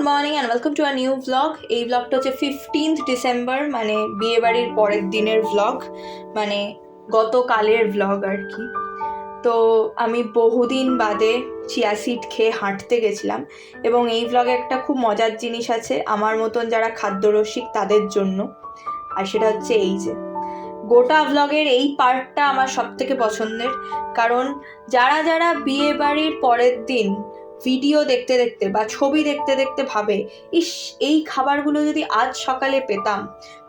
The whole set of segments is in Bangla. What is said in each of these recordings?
Good morning and welcome to a new blog. এই ব্লগটা হচ্ছে ফিফটিন্থ ডিসেম্বর মানে বিয়েবাড়ির পরের দিনের ব্লগ মানে গতকালের ব্লগ আর কি। তো আমি বহুদিন বাদে চিয়া খেয়ে হাঁটতে গেছিলাম এবং এই ব্লগে একটা খুব মজার জিনিস আছে, আমার মতন যারা খাদ্যরসিক তাদের জন্য। আর সেটা হচ্ছে এই যে, গোটা ব্লগের এই পার্টটা আমার সব থেকে পছন্দের। কারণ যারা যারা বিয়ে বাড়ির পরের দিন ভিডিও দেখতে দেখতে বা ছবি দেখতে দেখতে ভাবে, ইস, এই খাবারগুলো যদি আজ সকালে পেতাম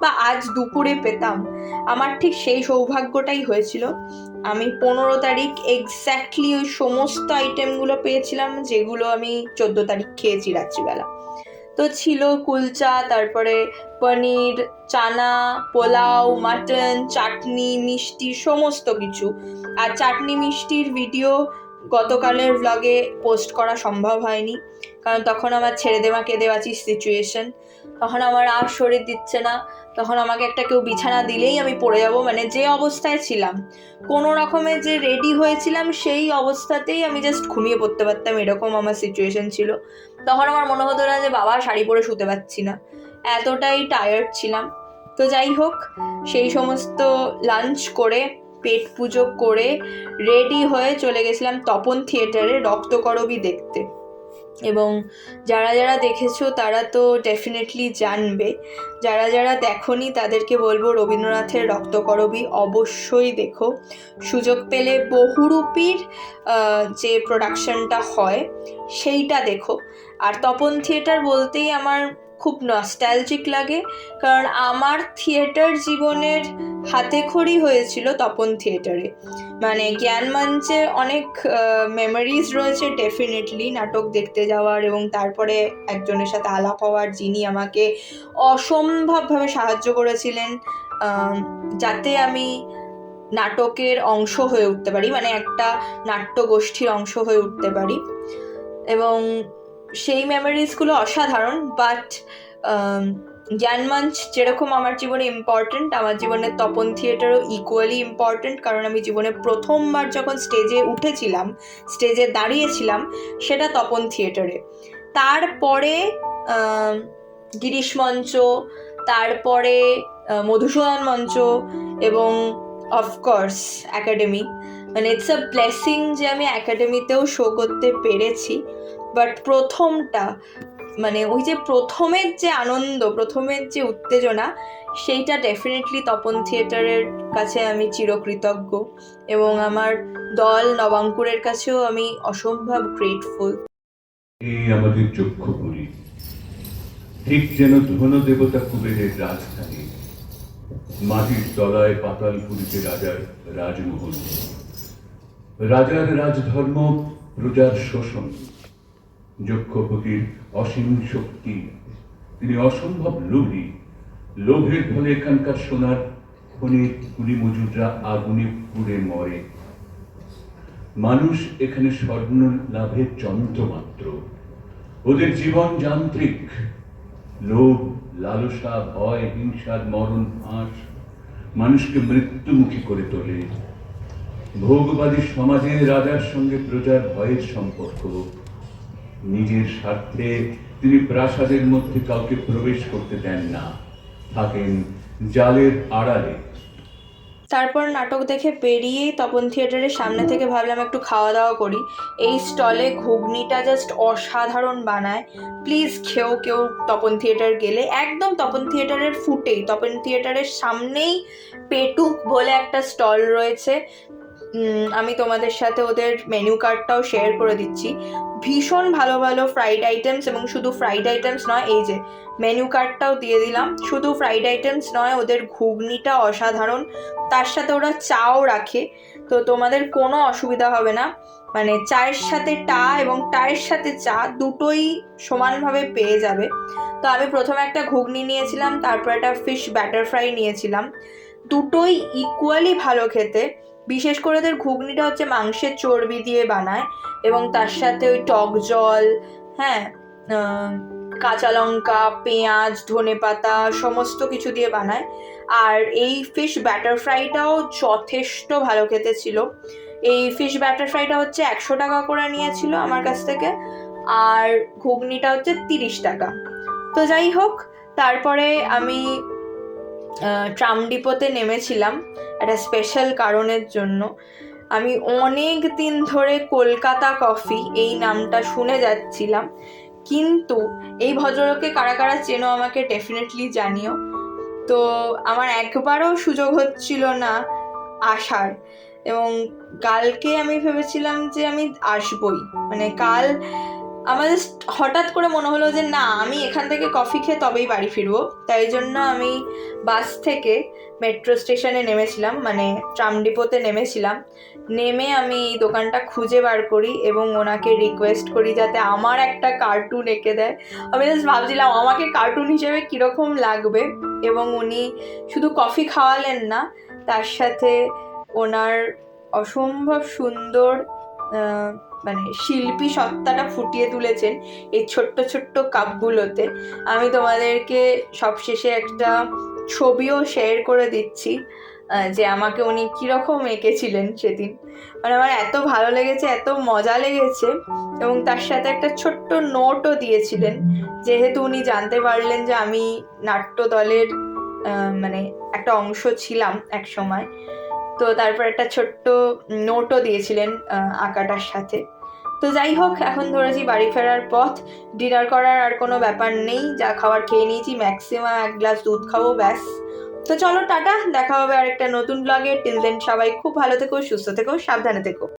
বা আজ দুপুরে পেতাম, আমার ঠিক সেই সৌভাগ্যটাই হয়েছিল। আমি পনেরো তারিখ এক্স্যাক্টলি ওই সমস্ত আইটেমগুলো পেয়েছিলাম, যেগুলো আমি চোদ্দ তারিখ খেয়েছি রাত্রিবেলা। তো ছিল কুলচা, তারপরে পনির, চানা, পোলাও, মাটন, চাটনি, মিষ্টি, সমস্ত কিছু। আর চাটনি, মিষ্টির ভিডিও গতকালের ব্লগে পোস্ট করা সম্ভব হয়নি। কারণ তখন আমার ছেড়ে দেওয়া কেঁদে বাঁচির সিচুয়েশন তখন আমার আর শরীর দিচ্ছে না। তখন আমাকে একটা কেউ বিছানা দিলেই আমি পড়ে যাব। মানে যে অবস্থায় ছিলাম, কোনো রকমে যে রেডি হয়েছিলাম সেই অবস্থাতেই আমি জাস্ট ঘুমিয়ে পড়তে পারতাম। এরকম আমার সিচুয়েশন ছিল। তখন আমার মনে হতো না যে, বাবা, শাড়ি পরে শুতে পারছি না। এতটাই টায়ার্ড ছিলাম। তো যাই হোক, সেই সমস্ত লাঞ্চ করে পেট পুজো করে রেডি হয়ে চলে গেছিলাম তপন থিয়েটারে রক্তকরবী দেখতে। এবং যারা যারা দেখেছ তারা তো ডেফিনেটলি জানবে। যারা যারা দেখনি তাদেরকে বলব রবীন্দ্রনাথের রক্তকরবী অবশ্যই দেখো। সুযোগ পেলে বহুরূপীর যে প্রোডাকশনটা হয় সেইটা দেখো। আর তপন থিয়েটার বলতেই আমার খুব নস্টালজিক লাগে। কারণ আমার থিয়েটার জীবনের হাতেখড়ি হয়েছিল তপন থিয়েটারে। মানে জ্ঞান মঞ্চে অনেক মেমোরিজ রয়েছে ডেফিনেটলি নাটক দেখতে যাওয়ার এবং তারপরে একজনের সাথে আলাপ হওয়ার যিনি আমাকে অসম্ভবভাবে সাহায্য করেছিলেন যাতে আমি নাটকের অংশ হয়ে উঠতে পারি মানে একটা নাট্যগোষ্ঠীর অংশ হয়ে উঠতে পারি। এবং সেই মেমোরিজগুলো অসাধারণ বাট জ্ঞানমঞ্চ যেরকম আমার জীবনে ইম্পর্ট্যান্ট আমার জীবনে তপন থিয়েটারও ইকুয়ালি ইম্পর্ট্যান্ট কারণ আমি জীবনে প্রথমবার যখন স্টেজে উঠেছিলাম স্টেজে দাঁড়িয়েছিলাম, সেটা তপন থিয়েটারে তারপরে গিরিশ মঞ্চ, তারপরে মধুসূদন মঞ্চ এবং অফকোর্স একাডেমি মানে ইটস আ ব্লেসিং যে আমি একাডেমিতেও শো করতে পেরেছি। বাট প্রথমটা মানে ওই যে প্রথমের যে আনন্দ, প্রথমের যে উত্তেজনা, সেইটা ডেফিনেটলি তপন থিয়েটারের কাছে আমি চিরকৃতজ্ঞ। এবং আমার দল নবাঙ্কুরের কাছেও আমি অসম্ভব গ্রেটফুল এই আমাদের ঠিক যেন ধন দেবতা কুবেরের রাজধানী। মাটির তলায় পাতালপুরীতে রাজার রাজমহল। রাজার রাজধর্ম প্রজার শোষণ। যক্ষপতির অসীম শক্তি। তিনি অসম্ভব লোভী। লোভের ফলে এখানকার সোনার খনি কুলি মজুররা আগুনে পুড়ে মরে। মানুষ এখানে স্বর্ণ লাভের যন্ত্র মাত্র। ওদের জীবন যান্ত্রিক। লোভ, লালসা, ভয়, হিংসার মরণ ফাঁস। মানুষকে মৃত্যুমুখী করে তোলে। ভোগবাদী সমাজে রাজার সঙ্গে প্রজার ভয়ের সম্পর্ক। নিজের স্বার্থে তিনি প্রাসাদের মধ্যে কাউকে প্রবেশ করতে দেন না। থাকেন জালের আড়ালে। তারপর নাটক দেখে বেরিয়েই তপন থিয়েটারের সামনে থেকে ভাবলাম একটু খাওয়া দাওয়া করি। এই স্টলে ঘুগনিটা জাস্ট অসাধারণ বানায়। প্লিজ খেও, কেউ তপন থিয়েটার গেলে। একদম তপন থিয়েটারের ফুটেই। তপন থিয়েটারের সামনেই পেটুক বলে একটা স্টল রয়েছে। আমি তোমাদের সাথে ওদের মেনু কার্ডটাও শেয়ার করে দিচ্ছি। ভীষণ ভালো ভালো ফ্রাইড আইটেমস এবং শুধু ফ্রাইড আইটেমস নয়, এই যে মেনু কার্ডটাও দিয়ে দিলাম। শুধু ফ্রাইড আইটেমস নয়, ওদের ঘুগনিটা অসাধারণ। তার সাথে ওরা চাও রাখে, তো তোমাদের কোনো অসুবিধা হবে না। মানে চায়ের সাথে টা এবং টায়ের সাথে চা দুটোই সমানভাবে পেয়ে যাবে। তো আমি প্রথমে একটা ঘুগনি নিয়েছিলাম, তারপর একটা ফিশ ব্যাটার ফ্রাই নিয়েছিলাম। দুটোই ইকুয়ালি ভালো খেতে। বিশেষ করে ওদের ঘুগনিটা হচ্ছে মাংসের চর্বি দিয়ে বানায় এবং তার সাথে ওই টক জল হ্যাঁ কাঁচা লঙ্কা, পেঁয়াজ, ধনে পাতা, সমস্ত কিছু দিয়ে বানায়। আর এই ফিশ ব্যাটার ফ্রাইটাও যথেষ্ট ভালো খেতে ছিল। এই ফিশ ব্যাটার ফ্রাইটা হচ্ছে একশো টাকা করে নিয়েছিল আমার কাছ থেকে। আর ঘুগনিটা হচ্ছে তিরিশ টাকা। তো যাই হোক, তারপরে আমি ট্রাম ডিপোতে নেমেছিলাম। একটা স্পেশাল কারণের জন্য আমি অনেক দিন ধরে কলকাতা কফি এই নামটা শুনে যাচ্ছিলাম। কিন্তু এই ভদ্রলোককে কারা কারা চেনো আমাকে ডেফিনেটলি জানিও। তো আমার একবারও সুযোগ হচ্ছিল না আসার এবং কালকে আমি ভেবেছিলাম যে আমি আসবই। মানে কাল আমার just হঠাৎ করে মনে হলো যে না, আমি এখান থেকে কফি খেয়ে তবেই বাড়ি ফিরবো। তাই জন্য আমি বাস থেকে মেট্রো স্টেশনে নেমেছিলাম মানে ট্রাম ডিপোতে নেমেছিলাম। নেমে আমি এই দোকানটা খুঁজে বার করি এবং ওনাকে রিকোয়েস্ট করি যাতে আমার একটা কার্টুন এঁকে দেয়। আমি জাস্ট ভাবছিলাম, আমাকে কার্টুন হিসেবে কীরকম লাগবে? এবং উনি শুধু কফি খাওয়ালেন না, তার সাথে ওনার অসম্ভব সুন্দর মানে শিল্পী সত্তাটা ফুটিয়ে তুলেছেন এই ছোট্ট ছোট্ট কাপগুলোতে। আমি তোমাদেরকে সবশেষে একটা ছবিও শেয়ার করে দিচ্ছি যে আমাকে উনি কীরকম এঁকেছিলেন সেদিন। মানে আমার এত ভালো লেগেছে, এত মজা লেগেছে এবং তার সাথে একটা ছোট্ট নোটও দিয়েছিলেন, যেহেতু উনি জানতে পারলেন যে আমি নাট্য দলের মানে একটা অংশ ছিলাম এক সময় তো তারপর একটা ছোট্ট নোটও দিয়েছিলেন আঁকাটার সাথে। তো যাই হোক, এখন ধরেছি বাড়ি ফেরার পথ। ডিনার করার আর কোনো ব্যাপার নেই, যা খাবার খেয়ে নিয়েছি ম্যাক্সিমাম এক গ্লাস দুধ খাব, ব্যাস। তো চলো, টাটা, দেখা হবে আরেকটা নতুন ব্লগে টিল দেন সবাই খুব ভালো থেকো, সুস্থ থেকো, সাবধানে থেকো।